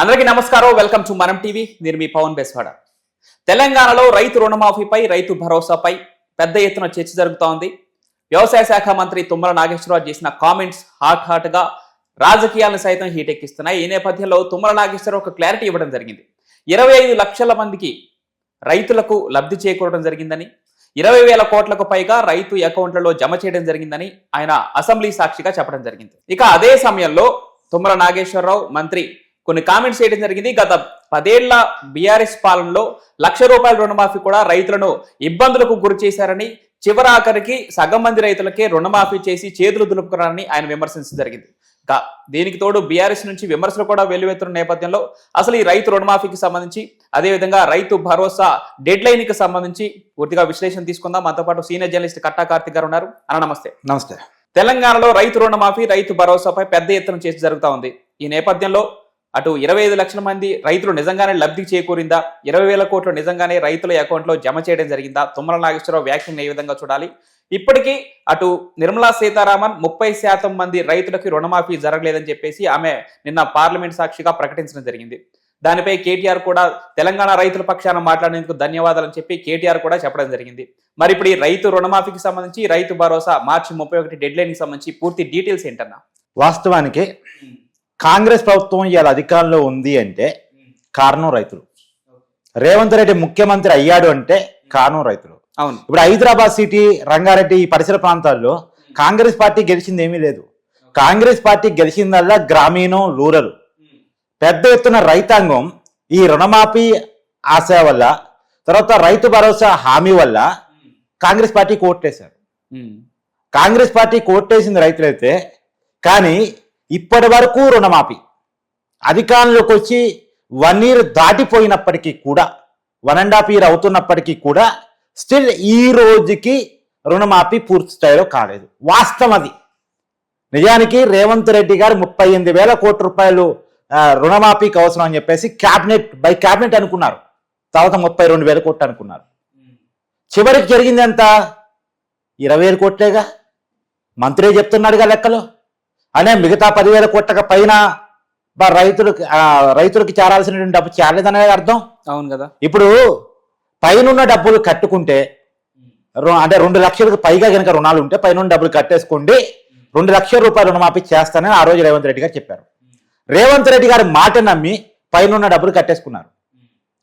అందరికీ నమస్కారం. Welcome to మనం టీవీ నేను మీ పవన్ బెస్వాడ. తెలంగాణలో రైతు రుణమాఫీపై రైతు భరోసాపై పెద్ద ఎత్తున చర్చ జరుగుతోంది. వ్యవసాయ శాఖ మంత్రి తుమ్మల నాగేశ్వరరావు చేసిన కామెంట్స్ హాట్ హాట్గా రాజకీయాలను సైతం హీట్ ఎక్కిస్తున్నాయి ఈ నేపథ్యంలో తుమ్మల నాగేశ్వరరావు ఒక క్లారిటీ ఇవ్వడం జరిగింది. ఇరవై ఐదు లక్షల మందికి రైతులకు లబ్ధి చేకూరడం జరిగిందని ఇరవై వేల కోట్లకు పైగా రైతు అకౌంట్లలో జమ చేయడం జరిగిందని ఆయన అసెంబ్లీ సాక్షిగా చెప్పడం జరిగింది. ఇక అదే సమయంలో తుమ్మల నాగేశ్వరరావు మంత్రి కొన్ని కామెంట్స్ చేయడం జరిగింది. గత పదేళ్ళ బీఆర్ఎస్ పాలనలో లక్ష రూపాయల రుణమాఫీ కూడా రైతులను ఇబ్బందులకు గురి చేశారని చివరాఖరికి సగం మంది రైతులకే రుణమాఫీ చేసి చేతులు దులుపుకున్నారని ఆయన విమర్శించడం జరిగింది. దీనికి తోడు బీఆర్ఎస్ నుంచి విమర్శలు కూడా వెల్లువెత్తున్న నేపథ్యంలో అసలు ఈ రైతు రుణమాఫీకి సంబంధించి అదేవిధంగా రైతు భరోసా డెడ్ లైన్కి సంబంధించి పూర్తిగా విశ్లేషణ తీసుకుందాం. మనతో పాటు సీనియర్ జర్నలిస్ట్ కట్టా కార్తిక్ గారు ఉన్నారు. అన్న నమస్తే. నమస్తే. తెలంగాణలో రైతు రుణమాఫీ రైతు భరోసాపై పెద్ద ఎత్తున చేసి జరుగుతా ఉంది. ఈ నేపథ్యంలో అటు ఇరవై ఐదు లక్షల మంది రైతులు నిజంగానే లబ్ధి చేకూరిందా? ఇరవై వేల కోట్లు నిజంగానే రైతుల అకౌంట్లో జమ చేయడం జరిగిందా? తుమ్మల నాగేశ్వరరావు వ్యాఖ్యను ఏ విధంగా చూడాలి? ఇప్పటికీ అటు నిర్మలా సీతారామన్ ముప్పై శాతం మంది రైతులకి రుణమాఫీ జరగలేదని చెప్పేసి ఆమె నిన్న పార్లమెంట్ సాక్షిగా ప్రకటించడం జరిగింది. దానిపై కేటీఆర్ కూడా తెలంగాణ రైతుల పక్షాన మాట్లాడేందుకు ధన్యవాదాలని చెప్పి కేటీఆర్ కూడా చెప్పడం జరిగింది. మరి ఇప్పుడు ఈ రైతు రుణమాఫీకి సంబంధించి రైతు భరోసా మార్చి ముప్పై ఒకటి డెడ్ లైన్కి సంబంధించి పూర్తి డీటెయిల్స్ ఏంటన్నా? వాస్తవానికి కాంగ్రెస్ ప్రభుత్వం ఇవాళ అధికారంలో ఉంది అంటే కారణం రైతులు. రేవంత్ రెడ్డి ముఖ్యమంత్రి అయ్యాడు అంటే కారణం రైతులు. అవును. ఇప్పుడు హైదరాబాద్ సిటీ రంగారెడ్డి ఈ పరిసర ప్రాంతాల్లో కాంగ్రెస్ పార్టీ గెలిచింది ఏమీ లేదు. కాంగ్రెస్ పార్టీ గెలిచిందల్లా గ్రామీణం రూరల్. పెద్ద ఎత్తున రైతాంగం ఈ రుణమాఫీ ఆశ వల్ల తర్వాత రైతు భరోసా హామీ వల్ల Congress party um. Congress party కోట్టేసింది రైతులైతే కానీ ఇప్పటి వరకు రుణమాఫీ. అధికారంలోకి వచ్చి వన్ ఇయర్ దాటిపోయినప్పటికీ కూడా వన్ అండ్ హాఫ్ ఇయర్ అవుతున్నప్పటికీ కూడా స్టిల్ ఈ రోజుకి రుణమాఫీ పూర్తి స్థాయిలో కాలేదు. వాస్తవం అది. నిజానికి రేవంత్ రెడ్డి గారు ముప్పై ఎనిమిది వేల కోట్ల రూపాయలు రుణమాఫీకి అవసరం అని చెప్పేసి క్యాబినెట్ బై క్యాబినెట్ అనుకున్నారు. తర్వాత ముప్పై రెండు వేల కోట్లు అనుకున్నారు. చివరికి జరిగింది ఎంత? ఇరవై వేల కోట్లేగా? మంత్రే చెప్తున్నాడుగా లెక్కలో. అనే మిగతా పదివేల కోట్ల పైన రైతులకు రైతులకు చేరాల్సినటువంటి డబ్బు చేరలేదనేది అర్థం? అవును కదా. ఇప్పుడు పైనున్న డబ్బులు కట్టుకుంటే అంటే రెండు లక్షలకు పైగా కనుక రుణాలు ఉంటే పైన డబ్బులు కట్టేసుకోండి రెండు లక్షల రూపాయలు రుణమాఫీ చేస్తానని ఆ రోజు రేవంత్ రెడ్డి గారు చెప్పారు. రేవంత్ రెడ్డి గారి మాట నమ్మి పైన డబ్బులు కట్టేసుకున్నారు.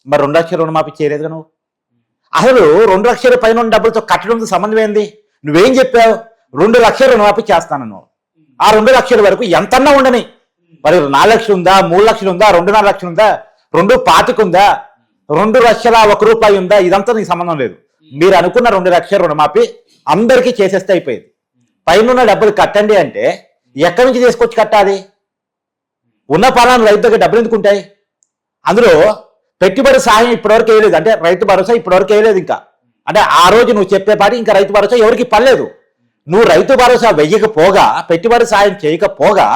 మరి రెండు లక్షల రుణమాఫీ చేయలేదు నువ్వు? అసలు రెండు లక్షల పైన డబ్బులతో కట్టడంతో సంబంధం ఏంది? నువ్వేం చెప్పావు? రెండు లక్షల రుణమాఫీ చేస్తాను నువ్వు. ఆ రెండు లక్షల వరకు ఎంతన్నా ఉండని. మరి నాలుగు లక్షలు ఉందా? మూడు లక్షలు ఉందా? రెండున్నర లక్షలు ఉందా? రెండు పాతికుందా రెండు లక్షల ఒక రూపాయి ఉందా? ఇదంతా నీకు సంబంధం లేదు. మీరు అనుకున్న రెండు లక్షల రుణమాఫీ అందరికీ చేసేస్తే అయిపోయింది. పైన డబ్బులు కట్టండి అంటే ఎక్కడి నుంచి తీసుకొచ్చి కట్టాలి? ఉన్న పాలన రైతు దగ్గర డబ్బులు ఎందుకు ఉంటాయి? అందులో పెట్టుబడి సాయం ఇప్పటివరకు వేయలేదు. అంటే రైతు భరోసా ఇప్పటివరకు వేయలేదు ఇంకా. అంటే ఆ రోజు నువ్వు చెప్పే పాటి ఇంకా రైతు భరోసా ఎవరికి పర్లేదు నువ్వు రైతు భరోసా వెయ్యకపోగా పెట్టుబడి సాయం చేయకపోగా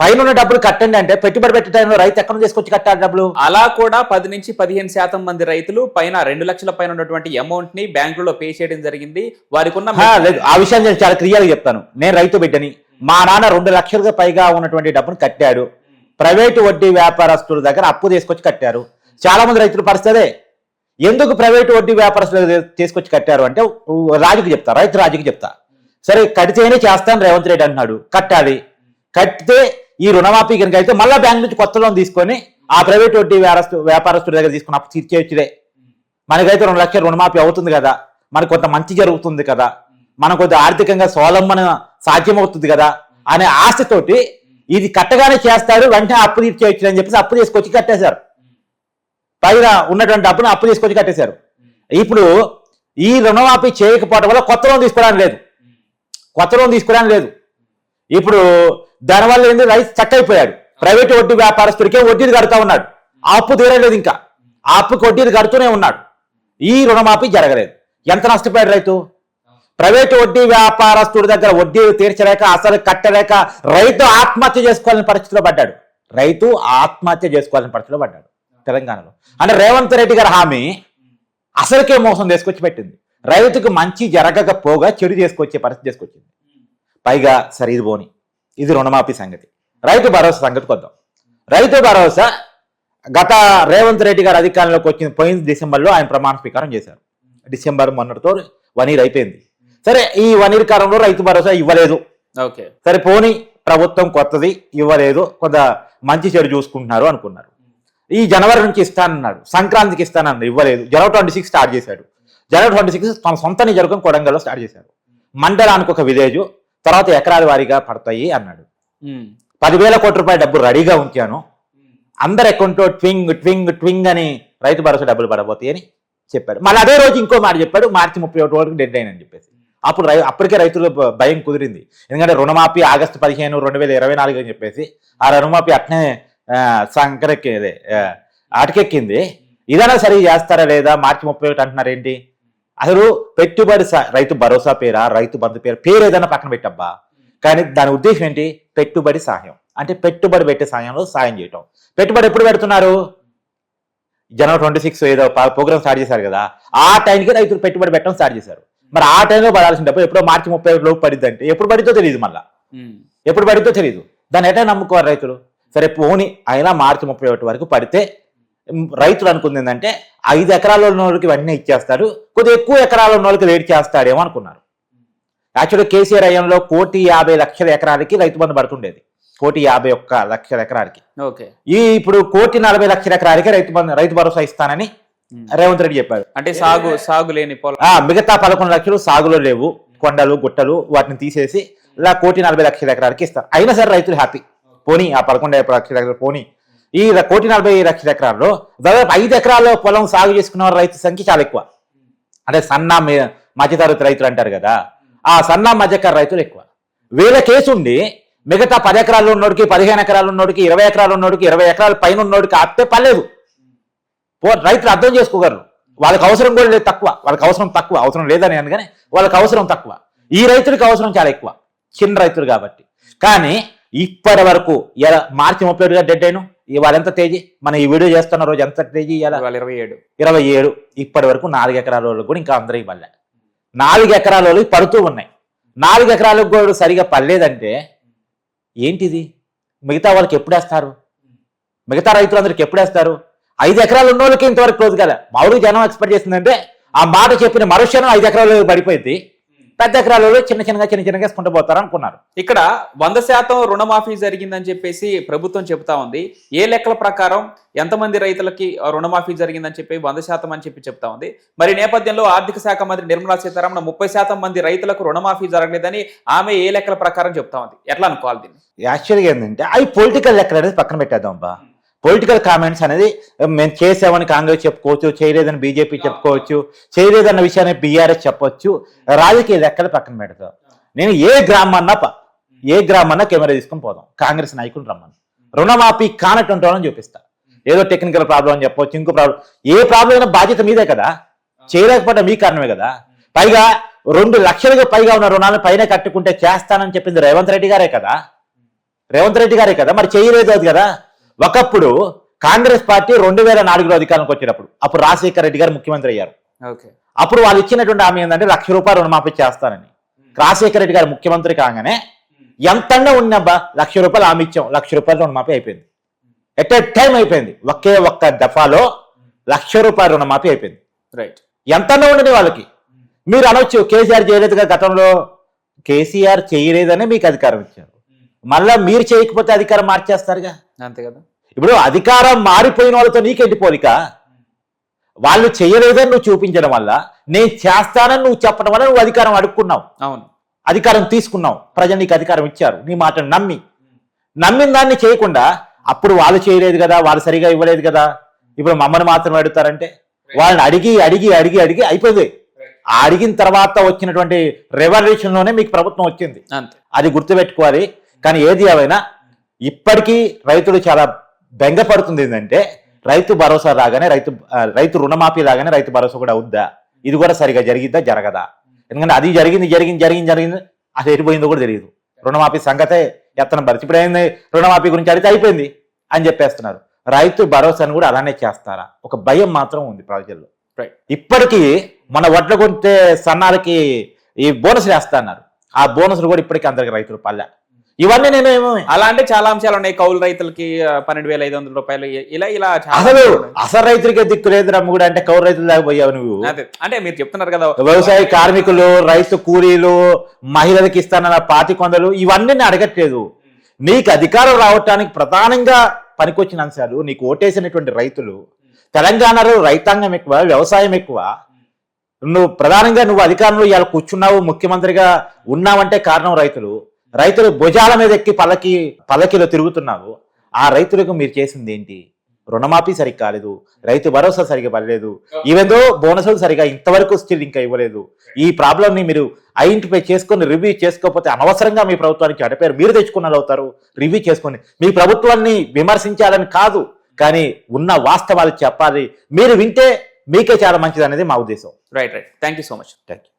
పైన ఉన్న డబ్బులు కట్టండి అంటే పెట్టుబడి పెట్టే టైంలో రైతు ఎక్కడ తీసుకొచ్చి కట్టాలి డబ్బులు? అలా కూడా పది నుంచి పదిహేను శాతం మంది రైతులు పైన రెండు లక్షల పైన ఉన్నటువంటి అమౌంట్ని బ్యాంకులో పే చేయడం జరిగింది. వారికి ఉన్న ఆ విషయం నేను చాలా క్లియర్గా చెప్తాను. నేను రైతు బిడ్డని. మా నాన్న రెండు లక్షలుగా పైగా ఉన్నటువంటి డబ్బును కట్టాడు. ప్రైవేటు వడ్డీ వ్యాపారస్తుల దగ్గర అప్పు తీసుకొచ్చి కట్టారు. చాలా మంది రైతుల పరిస్థితి. ఎందుకు ప్రైవేటు వడ్డీ వ్యాపారస్తుల తీసుకొచ్చి కట్టారు అంటే రాజుకి చెప్తా రైతు రాజుకి చెప్తా. సరే కడితేనే చేస్తాను రేవంత్ రెడ్డి అన్నాడు కట్టాలి. కట్టితే ఈ రుణమాఫీ కనుక అయితే మళ్ళీ బ్యాంక్ నుంచి కొత్త లోన్ తీసుకొని ఆ ప్రైవేట్ వడ్డీ వ్యారస్తు వ్యాపారస్తుల దగ్గర తీసుకుని అప్పు తీర్చేయచ్చుదే మనకైతే రెండు లక్షల రుణమాఫీ అవుతుంది కదా. మనకు కొంత మంచి జరుగుతుంది కదా. మనకు కొంత ఆర్థికంగా స్వావలంబన సాధ్యమవుతుంది కదా అనే ఆశతోటి ఇది కట్టగానే చేస్తారు వెంటనే అప్పు తీర్చేయచ్చు అని చెప్పేసి అప్పు తీసుకొచ్చి కట్టేశారు. పైన ఉన్నటువంటి డబ్బును అప్పు తీసుకొచ్చి కట్టేశారు. ఇప్పుడు ఈ రుణమాఫీ చేయకపోవడం వల్ల కొత్త లోన్ తీసుకోవడానికి లేదు. కొత్త లోన్ తీసుకురాని లేదు. ఇప్పుడు దానివల్ల ఏంది? రైతు చక్కైపోయాడు. ప్రైవేట్ వడ్డీ వ్యాపారస్తుడికే వడ్డీలు కడుతూ ఉన్నాడు. ఆ అప్పు తీరలేదు ఇంకా. ఆ అప్పుకి వడ్డీలు కడుతూనే ఉన్నాడు. ఈ రుణమాఫీ జరగలేదు. ఎంత నష్టపోయాడు రైతు? ప్రైవేట్ వడ్డీ వ్యాపారస్తుడి దగ్గర వడ్డీలు తీర్చలేక అసలు కట్టలేక రైతు ఆత్మహత్య చేసుకోవాలని పరిస్థితిలో పడ్డాడు. రైతు ఆత్మహత్య చేసుకోవాలని పరిస్థితిలో పడ్డాడు తెలంగాణలో. అంటే రేవంత్ రెడ్డి గారి హామీ అసలుకే మోసం తీసుకొచ్చి పెట్టింది. రైతుకు మంచి జరగకపోగా చెడు చేసుకొచ్చే పరిస్థితి తీసుకొచ్చింది పైగా సరే ఇది పోని ఇది రుణమాఫీ సంగతి. రైతు భరోసా సంగతికి వద్దాం రైతు భరోసా గత రేవంత్ రెడ్డి గారు అధికారంలోకి వచ్చిన పోయిన డిసెంబర్లో ఆయన ప్రమాణ స్వీకారం చేశారు. డిసెంబర్ మొన్నటితో వన్ ఇయర్ అయిపోయింది. సరే ఈ వన్ ఇయర్ కాలంలో రైతు భరోసా ఇవ్వలేదు. ఓకే. సరే పోని ప్రభుత్వం కొత్తది ఇవ్వలేదు కొంత మంచి చెడు చూసుకుంటున్నారు అనుకున్నారు. ఈ జనవరి నుంచి ఇస్తానన్నాడు సంక్రాంతికి ఇస్తానన్నాడు ఇవ్వలేదు. జనవరి ట్వంటీ సిక్స్ స్టార్ట్ చేశాడు. జనవరి ట్వంటీ సిక్స్ తన సొంత నిజవర్గం కొడంగల్లో స్టార్ట్ చేశాడు మండలానికి ఒక విలేజ్ తర్వాత ఎకరాల వారీగా పడతాయి అన్నాడు. పదివేల కోట్ల రూపాయల డబ్బు రెడీగా ఉంచాను. అందరి అకౌంట్లో ట్వింగ్ ట్వింగ్ ట్వింగ్ అని రైతు భరోసా డబ్బులు పడబోతాయి అని చెప్పాడు. మళ్ళీ అదే రోజు ఇంకో మాట చెప్పాడు మార్చి ముప్పై ఒకటి వరకు డెడ్ అయిన అని చెప్పేసి. అప్పుడు రై అప్పటికే రైతులు భయం కుదిరింది. ఎందుకంటే రుణమాఫీ ఆగస్టు పదిహేను రెండు వేల ఇరవై నాలుగు అని చెప్పేసి ఆ రుణమాఫీ అట్నే ఆ, అటకెక్కింది ఇదైనా సరిగా చేస్తారా లేదా? మార్చి ముప్పై ఒకటి అంటున్నారు ఏంటి అసలు పెట్టుబడి రైతు భరోసా పేరా రైతు బంధు పేరు పేరు ఏదైనా పక్కన పెట్టబ్బా. కానీ దాని ఉద్దేశం ఏంటి? పెట్టుబడి సహాయం. అంటే పెట్టుబడి పెట్టే సాయంలో సాయం చేయటం. పెట్టుబడి ఎప్పుడు పెడుతున్నారు? జనవరి ట్వంటీ సిక్స్ ఏదో ప్రోగ్రామ్ స్టార్ట్ చేశారు కదా. ఆ టైంకి రైతులు పెట్టుబడి పెట్టడం స్టార్ట్ చేశారు. మరి ఆ టైంలో పడాల్సిన డబ్బు ఎప్పుడో మార్చి ముప్పై ఒకటి లోపు పడిద్ది అంటే ఎప్పుడు పడిద్దో తెలియదు మళ్ళా. ఎప్పుడు పడిద్దో తెలియదు దాన్ని ఎట్లా నమ్ముకోవాలి రైతులు? సరే పోని అయినా మార్చి ముప్పై ఒకటి వరకు పడితే రైతులు అనుకుంది ఏంటంటే ఐదు ఎకరాల ఉన్న వాళ్ళకి ఇవన్నీ ఇచ్చేస్తాడు కొద్దిగా ఎక్కువ ఎకరాల ఉన్న వాళ్ళకి లేట్ చేస్తాడేమో అనుకున్నారు. యాక్చువల్గా కేసీఆర్ అయ్యంలో కోటి యాభై లక్షల ఎకరాలకి రైతు బంధు పడుతుండేది. కోటి యాభై ఒక్క లక్షల ఎకరాలకి. ఓకే. ఈ ఇప్పుడు కోటి నలభై లక్షల ఎకరాలకి రైతు బంధు రైతు భరోసా ఇస్తానని. రేవంత్ రెడ్డి చెప్పాడు. అంటే సాగు సాగు లేని మిగతా పదకొండు లక్షలు సాగులో లేవు. కొండలు గుట్టలు వాటిని తీసేసి ఇలా కోటి నలభై లక్షల ఎకరాలకి ఇస్తారు. అయినా సరే రైతులు హ్యాపీ. పోనీ ఆ పదకొండు లక్షల ఎకరాలు పోనీ. ఈ కోటి నలభై లక్షల ఎకరాల్లో దాదాపు ఐదు ఎకరాల్లో పొలం సాగు చేసుకున్న రైతు సంఖ్య చాలా ఎక్కువ. అంటే సన్న మధ్యతరగతి రైతులు అంటారు కదా ఆ సన్న మధ్యకారు రైతులు ఎక్కువ. వీళ్ళ కేసు ఉండి మిగతా పది ఎకరాలు ఉన్నోడికి పదిహేను ఎకరాలు ఉన్నోడికి ఇరవై ఎకరాలు ఉన్నోడికి ఇరవై ఎకరాల పైన ఉన్నోడికి ఆపితే పర్లేదు. పో రైతులు అర్థం చేసుకోగలరు. వాళ్ళకి అవసరం కూడా లేదు తక్కువ. వాళ్ళకి అవసరం తక్కువ. అవసరం లేదని అనగానే వాళ్ళకి అవసరం తక్కువ. ఈ రైతులకి అవసరం చాలా ఎక్కువ. చిన్న రైతులు కాబట్టి. కానీ ఇప్పటి వరకు మార్చి ముప్పై ఒకటిగా డెడ్ అయిన ఇవాళ ఎంత తేదీ మన ఈ వీడియో చేస్తున్న రోజు ఎంత ఇలా ఇవాళ ఇరవై ఏడు. ఇరవై ఏడు. ఇప్పటి వరకు నాలుగు ఎకరాల వాళ్ళకి కూడా ఇంకా అందరూ ఇవ్వలే. నాలుగు ఎకరాల వాళ్ళకి పడుతూ ఉన్నాయి. నాలుగు ఎకరాలకు కూడా సరిగా పడలేదంటే ఏంటిది? మిగతా వాళ్ళకి ఎప్పుడు వేస్తారు? మిగతా రైతులందరికి ఎప్పుడు వేస్తారు? ఐదు ఎకరాలు ఉన్న వాళ్ళకి ఇంతవరకు క్లోజ్ కదా మామూలుగా జనం ఎక్స్పెక్ట్ చేస్తుందంటే ఆ మాట చెప్పిన మరుక్షణం ఐదు ఎకరాలు పడిపోయింది. పెద్ద ఎకరాలలో చిన్న చిన్నగా చిన్న చిన్నగా వేసుకుంటూ పోతారు అనుకున్నారు. ఇక్కడ వంద శాతం రుణమాఫీ జరిగిందని చెప్పేసి ప్రభుత్వం చెబుతా ఉంది. ఏ లెక్కల ప్రకారం ఎంతమంది రైతులకి రుణమాఫీ జరిగిందని చెప్పి వంద శాతం అని చెప్పి చెప్తా ఉంది. మరి నేపథ్యంలో ఆర్థిక శాఖ మంత్రి నిర్మలా సీతారామన్ ముప్పై శాతం మంది రైతులకు రుణమాఫీ జరగలేదని ఆమె ఏ లెక్కల ప్రకారం చెప్తా ఉంది. ఎట్లా అనుకోవాలి దీన్ని? యాక్చువల్గా ఏంటంటే అవి పొలిటికల్ లెక్కలు అనేది పక్కన పెట్టేద్దాం బా పొలిటికల్ కామెంట్స్ అనేది మేము చేసామని కాంగ్రెస్ చెప్పుకోవచ్చు చేయలేదని బీజేపీ చెప్పుకోవచ్చు చేయలేదన్న విషయాన్ని బీఆర్ఎస్ చెప్పొచ్చు రాజకీయ లెక్కలు పక్కన పెడతాం. నేను ఏ గ్రామన్నా ఏ గ్రామన్నా కెమెరా తీసుకొని పోదాం కాంగ్రెస్ నాయకులు రమ్మని. రుణమాఫీ కానటువంటి వాళ్ళని చూపిస్తా ఏదో టెక్నికల్ ప్రాబ్లం అని చెప్పొచ్చు ఇంకో ప్రాబ్లం ఏ ప్రాబ్లం అయినా బాధ్యత మీదే కదా. చేయలేకపోవడం మీ కారణమే కదా. పైగా రెండు లక్షలకు పైగా ఉన్న రుణాలను పైన కట్టుకుంటే చేస్తానని చెప్పింది రేవంత్ రెడ్డి గారే కదా. రేవంత్ రెడ్డి గారే కదా మరి చేయలేదు అది కదా. ఒకప్పుడు కాంగ్రెస్ పార్టీ రెండు వేల నాలుగులో అధికారంలోకి వచ్చినప్పుడు అప్పుడు రాజశేఖర రెడ్డి గారు ముఖ్యమంత్రి అయ్యారు. ఓకే. అప్పుడు వాళ్ళు ఇచ్చినటువంటి హామీ ఏంటంటే లక్ష రూపాయలు రుణమాఫీ చేస్తానని. రాజశేఖర రెడ్డి గారు ముఖ్యమంత్రి కాగానే ఎంతన్నా ఉన్నబ్బా లక్ష రూపాయలు హామీ ఇచ్చాం లక్ష రూపాయలు రుణమాఫీ అయిపోయింది. ఎట్ ఎ టైం అయిపోయింది. ఒకే ఒక్క దఫాలో లక్ష రూపాయల రుణమాఫీ అయిపోయింది. రైట్ ఎంతన్నా ఉండదు వాళ్ళకి. మీరు అనొచ్చు కేసీఆర్ చేయలేదుగా గతంలో. కేసీఆర్ చేయలేదనే మీకు అధికారం ఇచ్చారు. మళ్ళా మీరు చేయకపోతే అధికారం మార్చేస్తారుగా? అంతే కదా. ఇప్పుడు అధికారం మారిపోయిన వాళ్ళతో నీకేంటి పోలిక? వాళ్ళు చేయలేదని నువ్వు చూపించడం వల్ల నేను చేస్తానని నువ్వు చెప్పడం వల్ల నువ్వు అధికారం అడుక్కున్నావు. అవును. అధికారం తీసుకున్నావు. ప్రజలు నీకు అధికారం ఇచ్చారు. నీ మాటను నమ్మి. నమ్మిన దాన్ని చేయకుండా అప్పుడు వాళ్ళు చేయలేదు కదా వాళ్ళు సరిగా ఇవ్వలేదు కదా. ఇప్పుడు మమ్మల్ని మాత్రం అడుగుతారంటే? వాళ్ళని అడిగి అడిగి అడిగి అడిగి అయిపోయింది అడిగిన తర్వాత వచ్చినటువంటి రెవల్యూషన్లోనే మీకు ప్రభుత్వం వచ్చింది. అంతే. అది గుర్తుపెట్టుకోవాలి. కానీ ఏది ఏమైనా ఇప్పటికీ రైతులు చాలా బెంగపడుతుంది ఏంటంటే రైతు భరోసా రాగానే రైతు రైతు రుణమాఫీ రాగానే రైతు భరోసా కూడా అవుద్దా ఇది కూడా సరిగా జరిగిద్దా జరగదా? ఎందుకంటే అది జరిగింది జరిగింది జరిగింది జరిగింది. అది ఎడిపోయిందో కూడా తెలియదు. రుణమాఫీ సంగతే ఎత్తన పరిస్థితి. ఇప్పుడు ఏంది? రుణమాఫీ గురించి అడిగితే అయిపోయింది అని చెప్పేస్తున్నారు. రైతు భరోసాను కూడా అలానే చేస్తారా? ఒక భయం మాత్రం ఉంది ప్రజల్లో. ఇప్పటికీ మన వడ్ల కొంటే సన్నాలకి ఈ బోనస్ వేస్తా అన్నారు ఆ బోనస్లు కూడా ఇప్పటికీ అందరికి రైతులు పల్లె ఇవన్నీ నేను అలా అంటే చాలా అంశాలు ఉన్నాయి. కౌలు రైతులకి పన్నెండు వేల ఐదు వందల రూపాయలు ఇలా ఇలా అసలు. అసలు రైతులకే దిక్కు లేదు రమ్ముడు అంటే కౌరు రైతుల దాకా పోయావు నువ్వు. అంటే మీరు చెప్తున్నారు కదా వ్యవసాయ కార్మికులు రైతు కూలీలు మహిళలకు ఇస్తానన్న పాతి కొందలు ఇవన్నీ నేను అడగట్లేదు. నీకు అధికారం రావటానికి ప్రధానంగా పనికొచ్చిన అంశాలు నీకు ఓటేసినటువంటి రైతులు తెలంగాణలో రైతాంగం ఎక్కువ వ్యవసాయం ఎక్కువ. నువ్వు ప్రధానంగా నువ్వు అధికారంలో ఇవాళ కూర్చున్నావు ముఖ్యమంత్రిగా ఉన్నావంటే కారణం రైతులు. రైతులు భుజాల మీద ఎక్కి పల్లకి పల్లకిలో తిరుగుతున్నావు ఆ రైతులకు మీరు చేసింది ఏంటి? రుణమాఫీ సరిగ్గా కాలేదు. రైతు భరోసా సరిగ్గా పడలేదు. ఈవెందో బోనసులు సరిగా ఇంతవరకు స్టిల్ ఇంకా ఇవ్వలేదు. ఈ ప్రాబ్లం ని మీరు ఐడెంటిఫై చేసుకొని రివ్యూ చేసుకోకపోతే అనవసరంగా మీ ప్రభుత్వానికి అడపారు మీరు తెచ్చుకున్న వాళ్ళు అవుతారు. రివ్యూ చేసుకొని. మీ ప్రభుత్వాన్ని విమర్శించాలని కాదు. కానీ ఉన్న వాస్తవాలు చెప్పాలి. మీరు వింటే మీకే చాలా మంచిది అనేది మా ఉద్దేశం. Right right thank you so much thank you